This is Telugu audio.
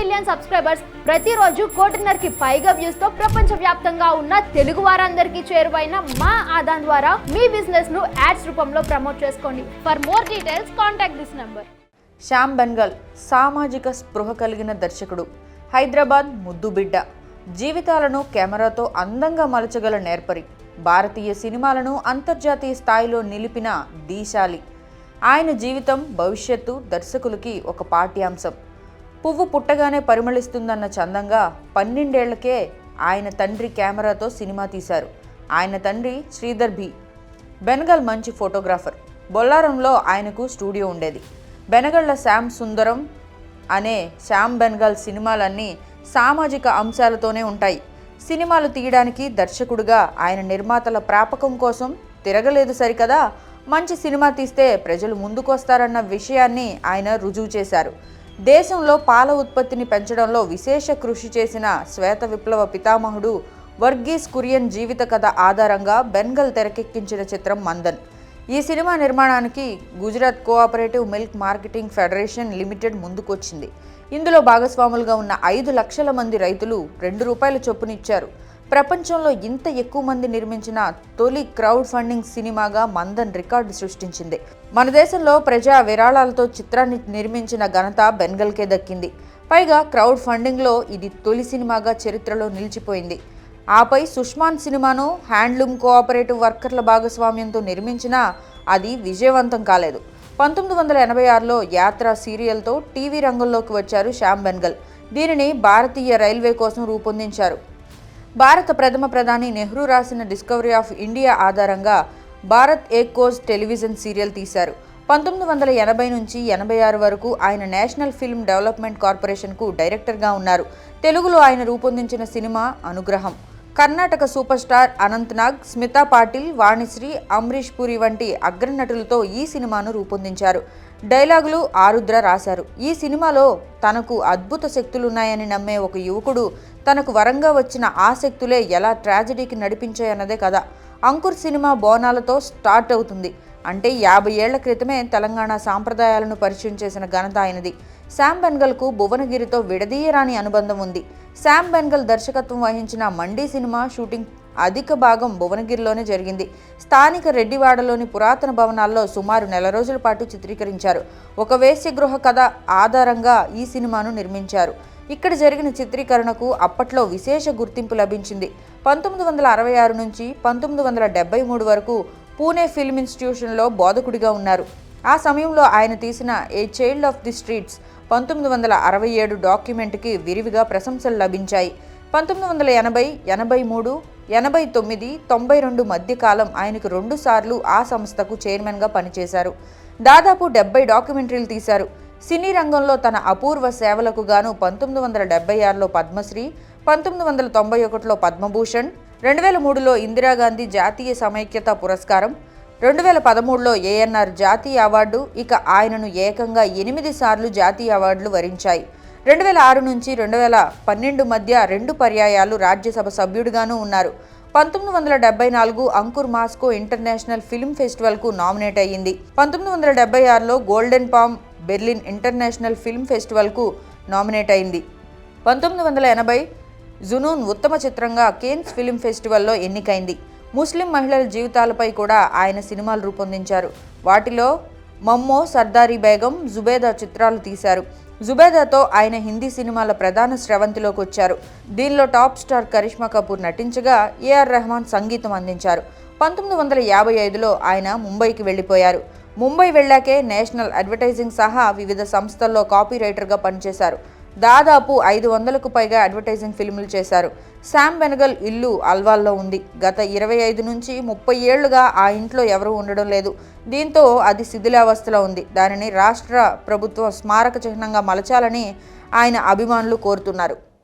మిలియన్ సబ్స్క్రైబర్స్ ప్రతిరోజు కోటిన్నరకి పైగా వ్యూస్తో ప్రపంచ వ్యాప్తంగా ఉన్న తెలుగు వారందరికీ చేరువైన మా ఆదాన్ ద్వారా మీ బిజినెస్ను యాడ్స్ రూపంలో ప్రమోట్ చేసుకోండి. For more details contact this number Shyam Benegal సామాజిక స్పృహ కలిగిన దర్శకుడు. హైదరాబాద్ ముద్దు బిడ్డ. జీవితాలను కెమెరాతో అందంగా మలచగల నేర్పరి. భారతీయ సినిమాలను అంతర్జాతీయ స్థాయిలో నిలిపిన దీశాలి. ఆయన జీవితం భవిష్యత్తు దర్శకులకి ఒక పాఠ్యాంశం. పువ్వు పుట్టగానే పరిమళిస్తుందన్న చందంగా పన్నెండేళ్ళకే ఆయన తండ్రి కెమెరాతో సినిమా తీశారు. ఆయన తండ్రి శ్రీధర్ బి. బెనగల్ మంచి ఫోటోగ్రాఫర్. బొల్లారంలో ఆయనకు స్టూడియో ఉండేది. బెనగళ్ళ శ్యామ్ సుందరం అనే శ్యామ్ బెనగల్ సినిమాలన్నీ సామాజిక అంశాలతోనే ఉంటాయి. సినిమాలు తీయడానికి దర్శకుడుగా ఆయన నిర్మాతల ప్రాపకం కోసం తిరగలేదు సరికదా? మంచి సినిమా తీస్తే ప్రజలు ముందుకొస్తారన్న విషయాన్ని ఆయన రుజువు చేశారు. దేశంలో పాల ఉత్పత్తిని పెంచడంలో విశేష కృషి చేసిన శ్వేత విప్లవ పితామహుడు వర్గీస్ కురియన్ జీవిత కథ ఆధారంగా బెన్గల్ తెరకెక్కించిన చిత్రం మందన్. ఈ సినిమా నిర్మాణానికి Gujarat cooperative milk marketing federation limited ముందుకొచ్చింది. ఇందులో భాగస్వాములుగా ఉన్న ఐదు లక్షల మంది రైతులు రెండు రూపాయల చొప్పునిచ్చారు ప్రపంచంలో ఇంత ఎక్కువ మంది నిర్మించిన తొలి క్రౌడ్ ఫండింగ్ సినిమాగా మందన్ రికార్డు సృష్టించింది. మన దేశంలో ప్రజా విరాళాలతో చిత్రాన్ని నిర్మించిన ఘనత బెన్గల్కే దక్కింది. పైగా క్రౌడ్ ఫండింగ్లో ఇది తొలి సినిమాగా చరిత్రలో నిలిచిపోయింది. ఆపై సుష్మాన్ సినిమాను హ్యాండ్లూమ్ కోఆపరేటివ్ వర్కర్ల భాగస్వామ్యంతో నిర్మించినా అది విజయవంతం కాలేదు. పంతొమ్మిది వందల ఎనభై ఆరులో యాత్ర సీరియల్తో టీవీ రంగంలోకి వచ్చారు శ్యామ్ బెన్గల్ దీనిని భారతీయ రైల్వే కోసం రూపొందించారు. భారత ప్రథమ ప్రధాని నెహ్రూ రాసిన డిస్కవరీ ఆఫ్ ఇండియా ఆధారంగా భారత్ ఏక్ కోజ్ టెలివిజన్ సీరియల్ తీశారు. పంతొమ్మిది వందల ఎనభై నుంచి ఎనభై ఆరు వరకు ఆయన నేషనల్ ఫిల్మ్ డెవలప్మెంట్ కార్పొరేషన్కు డైరెక్టర్గా ఉన్నారు. తెలుగులో ఆయన రూపొందించిన సినిమా అనుగ్రహం. కర్ణాటక సూపర్ స్టార్ అనంత్ నాగ్ స్మితా పాటిల్ వాణిశ్రీ అమరీష్ పురి వంటి అగ్రనటులతో ఈ సినిమాను రూపొందించారు. డైలాగులు ఆరుద్ర రాశారు. ఈ సినిమాలో తనకు అద్భుత శక్తులున్నాయని నమ్మే ఒక యువకుడు తనకు వరంగా వచ్చిన ఆ శక్తులే ఎలా ట్రాజడీకి నడిపించాయన్నదే కదా అంకుర్ సినిమా బోనాలతో స్టార్ట్ అవుతుంది. అంటే యాభై ఏళ్ళ క్రితమే తెలంగాణ సాంప్రదాయాలను పరిచయం చేసిన ఘనత ఆయనది. శామ్ బెన్గల్కు భువనగిరితో విడదీయరాని అనుబంధం ఉంది. శామ్ బెన్గల్ దర్శకత్వం వహించిన మండీ సినిమా షూటింగ్ అధిక భాగం భువనగిరిలోనే జరిగింది. స్థానిక రెడ్డివాడలోని పురాతన భవనాల్లో సుమారు నెల రోజుల పాటు చిత్రీకరించారు. ఒక వేశ్యగృహ కథ ఆధారంగా ఈ సినిమాను నిర్మించారు. ఇక్కడ జరిగిన చిత్రీకరణకు అప్పట్లో విశేష గుర్తింపు లభించింది. పంతొమ్మిది వందల అరవై ఆరు నుంచి పంతొమ్మిది వందల డెబ్బై మూడు వరకు పూణే ఫిల్మ్ ఇన్స్టిట్యూషన్లో బోధకుడిగా ఉన్నారు. ఆ సమయంలో ఆయన తీసిన a child of the streets పంతొమ్మిది వందల అరవై ఏడు డాక్యుమెంట్కి విరివిగా ప్రశంసలు లభించాయి. పంతొమ్మిది వందల ఎనభై ఎనభై మూడు ఎనభై తొమ్మిది తొంభై రెండు మధ్యకాలం ఆయనకు రెండుసార్లు ఆ సంస్థకు చైర్మన్గా పనిచేశారు. దాదాపు డెబ్బై డాక్యుమెంటరీలు తీశారు. సినీ రంగంలో తన అపూర్వ సేవలకు గాను పంతొమ్మిది వందల డెబ్బై ఆరులో పద్మశ్రీ పంతొమ్మిది వందల తొంభై ఒకటిలో పద్మభూషణ్ రెండు వేల మూడులో ఇందిరాగాంధీ జాతీయ సమైక్యత పురస్కారం రెండు వేల పదమూడులో ఏఎన్ఆర్ జాతీయ అవార్డు ఇక ఆయనను ఏకంగా ఎనిమిది సార్లు జాతీయ అవార్డులు వరించాయి. రెండు వేల ఆరు నుంచి రెండు వేల పన్నెండు మధ్య రెండు పర్యాయాలు రాజ్యసభ సభ్యుడిగానూ ఉన్నారు. పంతొమ్మిది వందల డెబ్బై నాలుగు అంకుర్ మాస్కో ఇంటర్నేషనల్ ఫిల్మ్ ఫెస్టివల్కు నామినేట్ అయ్యింది. పంతొమ్మిది వందల డెబ్బై ఆరులో golden palm Berlin international film ఫెస్టివల్కు nominate అయింది పంతొమ్మిది వందల ఎనభై జునూన్ ఉత్తమ చిత్రంగా కేన్స్ ఫిల్మ్ ఫెస్టివల్లో ఎన్నికైంది. ముస్లిం మహిళల జీవితాలపై కూడా ఆయన సినిమాలు రూపొందించారు. వాటిలో మమ్మో సర్దారీ బేగం జుబేదా చిత్రాలు తీశారు. జుబేదాతో ఆయన హిందీ సినిమాల ప్రధాన స్రవంతిలోకి వచ్చారు. దీనిలో టాప్ స్టార్ కరిష్మా కపూర్ నటించగా ఏఆర్ రెహమాన్ సంగీతం అందించారు. పంతొమ్మిది వందల యాభై ఐదులో ఆయన ముంబైకి వెళ్ళిపోయారు. ముంబై వెళ్ళాకే నేషనల్ అడ్వర్టైజింగ్ సహా వివిధ సంస్థల్లో కాపీ రైటర్గా పనిచేశారు. దాదాపు ఐదు వందలకు పైగా అడ్వర్టైజింగ్ ఫిల్ములు చేశారు. శామ్ బెనగల్ ఇల్లు అల్వాల్లో ఉంది. గత ఇరవై ఐదు నుంచి ముప్పై ఏళ్ళుగా ఆ ఇంట్లో ఎవరూ ఉండడం లేదు. దీంతో అది శిథిలావస్థలో ఉంది. దానిని రాష్ట్ర ప్రభుత్వం స్మారక చిహ్నంగా మలచాలని ఆయన అభిమానులు కోరుతున్నారు.